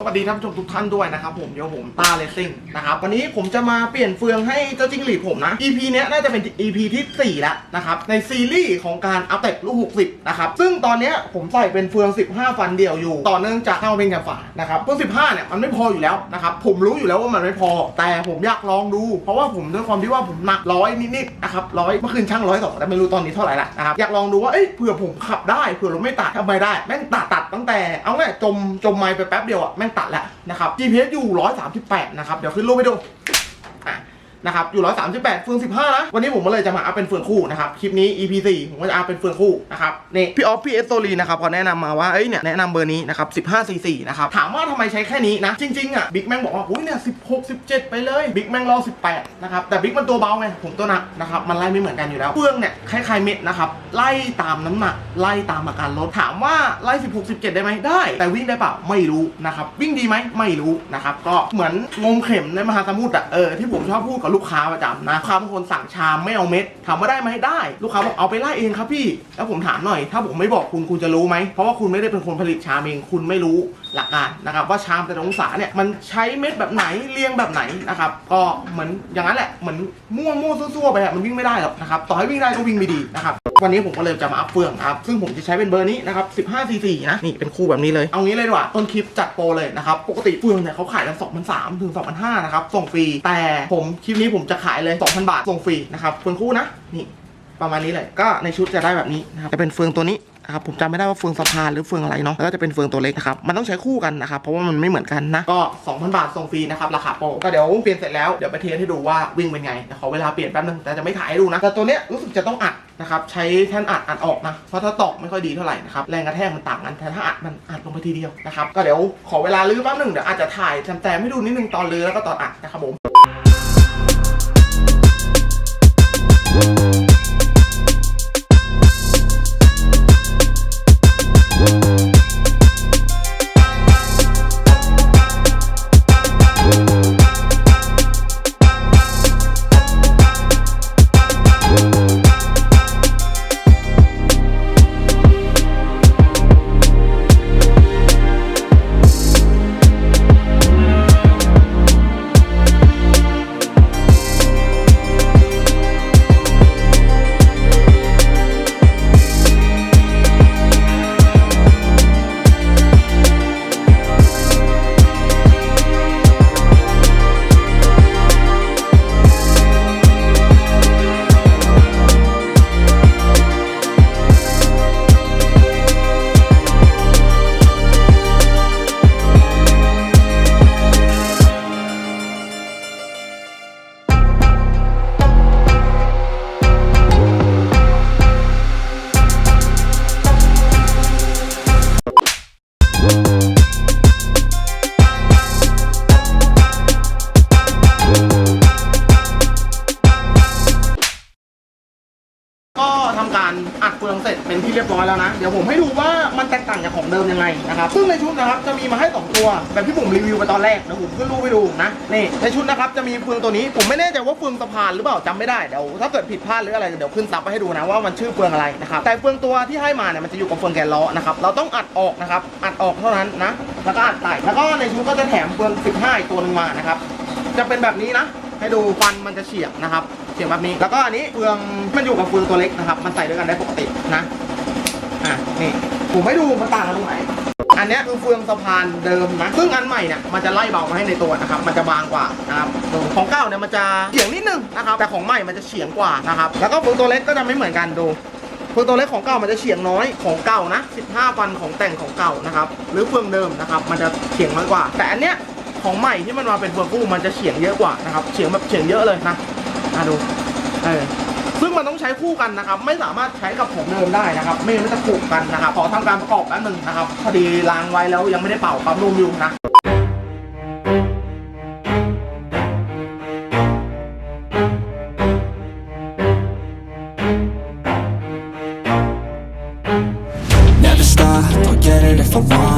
สวัสดีท่านผู้ชมทุกท่านด้วยนะครับผมเดี๋ยวผมตาเลสซิ่งนะครับวันนี้ผมจะมาเปลี่ยนเฟืองให้เจ้าจิ้งหรีดผมนะ EP เนี้ยน่าจะเป็น EP ที่ 4 แล้วนะครับในซีรีส์ของการอัปเดตลูก 60 นะครับซึ่งตอนเนี้ยผมใส่เป็นเฟือง 15 ฟันเดี่ยวอยู่ ต่อเนื่องจากเข้าเป็นแกนฝานะครับเฟือง 15 เนี่ยมันไม่พออยู่แล้วนะครับผมรู้อยู่แล้วว่ามันไม่พอ แต่ผมอยากลองดู เพราะว่าผมด้วยความที่ว่าผมหนักร้อยนิดๆนะครับร้อยเมื่อคืนช่างร้อยสองแต่ไม่รู้ตอนนี้เท่าไหร่ละนะครับอยากลองดูว่าเอ้ยเผื่อผมขับได้เผื่อรถไม่ตัดทำไมได้แม่งตัดตัดตั้งแต่เอาไงจมจมไมค์ไปแป๊บเดียวอะแม่งตัดแล้วนะครับ GPS อยู่ 138 นะครับ เดี๋ยวขึ้นรูปให้ดู นะครับอยู่138เฟือง15นะวันนี้ผมก็เลยจะมาอัพเป็นเฟืองคู่นะครับคลิปนี้ EP 4ผมก็จะอัพเป็นเฟืองคู่นะครับนี่พี่ออฟพี่เอสโซลีนะครับเขาแนะนำมาว่าเอ้ยเนี่ยแนะนำเบอร์นี้นะครับ15 cc นะครับถามว่าทำไมใช้แค่นี้นะจริงๆอะบิ๊กแม่งบอกว่าอุ้ยเนี่ย16 17ไปเลยบิ๊กแม่งรอ18นะครับแต่บิ๊กมันตัวเบาไงผมตัวหนักนะครับมันไล่ไม่เหมือนกันอยู่แล้วเฟืองเนี่ยคล้ายๆเม็ดนะครับไล่ตามน้ำหนักไล่ตามอาการรถถามว่าไล่16 17 ได้ไหมได้ แต่วิ่งได้เปล่าไม่รู้นะครับวิ่งดีไหมไม่รู้นะครับก็เหมือนงมเข็มในมหาสมุทรอะเออที่ผมชอบพูดกับลูกค้าประจำนะลูกค้าบางคนสั่งชามไม่เอาเม็ดถามว่าได้ไหมได้ ลูกค้าบอกเอาไปไล่เองครับพี่ แล้วผมถามหน่อย ถ้าผมไม่บอกคุณคุณจะรู้ไหมเพราะว่าคุณไม่ได้เป็นคนผลิตชามเองคุณไม่รู้หลักการนะครับว่าชามแต่ละองศาเนี่ยมันใช้เม็ดแบบไหนเรียงแบบไหนนะครับก็เหมือนอย่างนั้นแหละเหมือนมั่วมั่วซั่วๆไปอะมันวิ่งไม่ได้หรอกนะครับต่อให้วิ่งได้ก็วิ่งไม่ดีนะครับ วันนี้ผมก็เลยจะมาอัพเฟืองนะครับซึ่งผมจะใช้เป็นเบอร์นี้นะครับ15 cc นะนี่เป็นคู่แบบนี้เลยเอางี้เลยดีกว่าต้นคลิปจัดโปรเลยนะครับปกติเฟืองเนี่ยเขาขายกัน2,300ถึง2,500นะครับส่งฟรีแต่ผมคลิปนี้ผมจะขายเลย2,000บาทส่งฟรีนะครับเฟืองคู่นะนี่ ประมาณนี้เลยก็ในชุดจะได้แบบนี้นะครับจะเป็นเฟืองตัวนี้นะครับผมจำไม่ได้ว่าเฟืองสะพานหรือเฟืองอะไรเนาะแล้วก็จะเป็นเฟืองตัวเล็กนะครับมันต้องใช้คู่กันนะครับเพราะว่ามันไม่เหมือนกันนะก็ 2,000 บาทส่งฟรีนะครับราคาโปรก็เดี๋ยวเปลี่ยนเสร็จแล้วเดี๋ยวไปเทสให้ดูว่าวิ่งเป็นไงเดี๋ยวขอเวลาเปลี่ยนแป๊บนึงแต่จะไม่ถ่ายให้ดูนะแต่ตัวเนี้ยรู้สึกจะต้องอัดนะครับใช้แท่นอัดอัดออกนะเพราะถ้าตอกไม่ค่อยดีเท่าไหร่นะครับแรงกระแทกมันต่างกันแต่ถ้าอัดมันอัดลงไปทีเดียวนะครับก็เดี๋ยวขอเวลาลื้อแป๊บนึงเดี๋ยวอาจจะถ่ายแต้มๆให้ดูนิดนึงตอนลื้อแล้วก็ตอนอัดนะครับผม ทำการอัดเฟืองเสร็จเป็นที่เรียบร้อยแล้วนะ เดี๋ยวผมให้ดูว่ามันแตกต่างจากของเดิมยังไงนะครับซึ่งในชุดนะครับจะมีมาให้ 2 ตัวแบบที่ผมรีวิวไปตอนแรกเดี๋ยวผมขึ้นรูปให้ดูนะนี่ในชุดนะครับจะมีเฟืองตัวนี้ผมไม่แน่ใจว่าเฟืองสะพานหรือเปล่าจำไม่ได้เดี๋ยวถ้าเกิดผิดพลาดหรืออะไรเดี๋ยวขึ้นซับไปให้ดูนะว่ามันชื่อเฟืองอะไรนะครับแต่เฟืองตัวที่ให้มาเนี่ยมันจะอยู่กับเฟืองแกนล้อนะครับเราต้องอัดออกนะครับอัดออกเท่านั้นนะแล้วก็อัดใส่แล้วก็ในชุดก็จะแถมเฟือง 15อีกตัวหนึงมานะครับจะเป็นแบบนี้นะ ให้ดูฟันมันจะเฉียงนะครับเฉียงแบบนี้ แล้วก็อันนี้เฟืองมันอยู่กับเฟืองตัวเล็กนะครับ มันใส่ด้วยกันได้ปกตินะอะนี่ผมไม่ดูมันต่างกันตรงไหนอันนี้คือเฟืองสะพานเดิมนะ ซึ่งอันใหม่เนี่ยมันจะไล่เบามาให้ในตัวนะครับ มันจะบางกว่านะครับของเก่าเนี่ยมันจะเฉียงนิดนึงนะครับ แต่ของใหม่มันจะเฉียงกว่านะครับ แล้วก็เฟืองตัวเล็กก็จะไม่เหมือนกันดูเฟืองตัวเล็กของเก่ามันจะเฉียงน้อยของเก่านะ 15ฟันของแต่งของเก่านะครับ หรือเฟืองเดิมนะครับ มันจะเฉียงน้อยกว่า แต่อันเนี้ย ของใหม่ที่มันมาเป็นเฟืองคู่มันจะเฉียงเยอะกว่านะครับเฉียงแบบเฉียงเยอะเลยนะอะดูเออซึ่งมันต้องใช้คู่กันนะครับ ไม่สามารถใช้กับของเดิมได้นะครับ ไม่งั้นมันจะขูกกันนะครับขอทำการประกอบแป๊บนึงนะครับพอดีล้างไว้แล้วยังไม่ได้เป่าปั๊มลมอยู่นะ stop, I'll get it if I want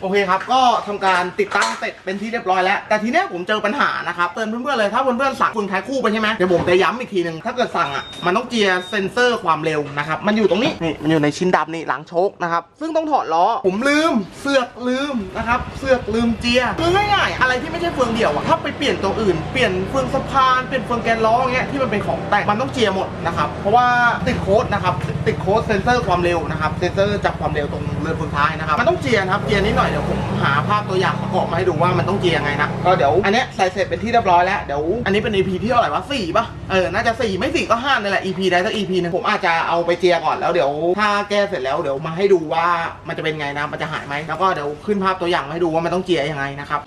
โอเคครับ ก็ทำการติดตั้งเสร็จเป็นที่เรียบร้อยแล้ว แต่ทีเนี้ยผมเจอปัญหานะครับเตือนเพื่อนๆเลย ถ้าเพื่อนๆสั่งคุณท้ายคู่ไปใช่ไหมเดี๋ยวผมจะย้ำอีกทีหนึ่งถ้าเกิดสั่งอะ มันต้องเจียร์เซ็นเซอร์ความเร็วนะครับ มันอยู่ตรงนี้ นี่ มันอยู่ในชิ้นดำนี่หลังโชคนะครับ ซึ่งต้องถอดล้อ ผมลืม เสือกลืมนะครับ เสือกลืมเจียคือง่ายๆ อะไรที่ไม่ใช่เฟืองเดี่ยวอะ ถ้าไปเปลี่ยนตัวอื่น เปลี่ยนเฟืองสะพาน เปลี่ยนเฟืองแกนล้อย่างเงี้ย ที่มันเป็นของแต่งมันต้องเจียหมดนะครับ เพราะว่าติดโค้ดนะครับ ติดโค้ดเซ็นเซอร์ความเร็วนะครับ เซ็นเซอร์จับความเร็วตรงเรือเฟืองท้ายนะครับ มันต้องเจียนะครับ เจียนิดหน่อยเดี๋ยวผมหาภาพตัวอย่างประกอบมาให้ดูว่ามันต้องเจียร์ยังไงนะก็เดี๋ยวอันเนี้ยใส่เสร็จเป็นที่เรียบร้อยแล้วเดี๋ยวอันนี้เป็น EP ที่เท่าไหร่วะสี่ป่ะเออน่าจะสี่ไม่สี่ก็ห้านี่แหละ EP ใดสัก EP หนึงผมอาจจะเอาไปเจียร์ก่อนแล้วเดี๋ยวถ้าแก้เสร็จแล้วเดี๋ยวมาให้ดูว่ามันจะเป็นไงนะมันจะหายไหมแล้วก็เดี๋ยวขึ้นภาพตัวอย่างมาให้ดูว่ามันต้องเจียร์ยังไงนะครับ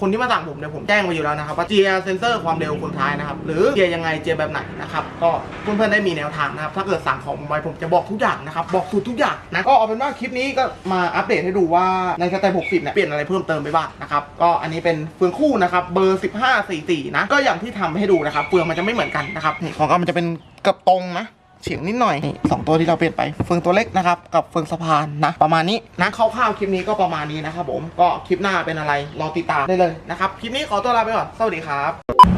คนที่มาสั่งผมเนี่ยผมแจ้งมาอยู่แล้วนะครับว่าเจียเซนเซอร์ความเร็วคนท้ายนะครับหรือเจียยังไงเจียแบบไหนนะครับก็เพื่อนๆได้มีแนวทางนะครับถ้าเกิดสั่งของไปผมจะบอกทุกอย่างนะครับบอกสูตรทุกอย่างนะก็เอาเป็นว่าคลิปนี้ก็มาอัปเดตให้ดูว่าในสเตป60เนี่ยเปลี่ยนอะไรเพิ่มเติมไปบ้างนะครับก็อันนี้เป็นเฟืองคู่นะครับเบอร์ 1544นะก็อย่างที่ทำให้ดูนะครับเฟืองมันจะไม่เหมือนกันนะครับนี่ของก็มันจะเป็นเกือบตรงนะ เฉียงนิดหน่อยนี่สองตัวที่เราเปลี่ยนไปเฟืองตัวเล็กนะครับกับเฟืองสะพานนะประมาณนี้นะคร่าวๆคลิปนี้ก็ประมาณนี้นะครับผมก็คลิปหน้าเป็นอะไรรอติดตามได้เลยนะครับคลิปนี้ขอตัวลาไปก่อนสวัสดีครับ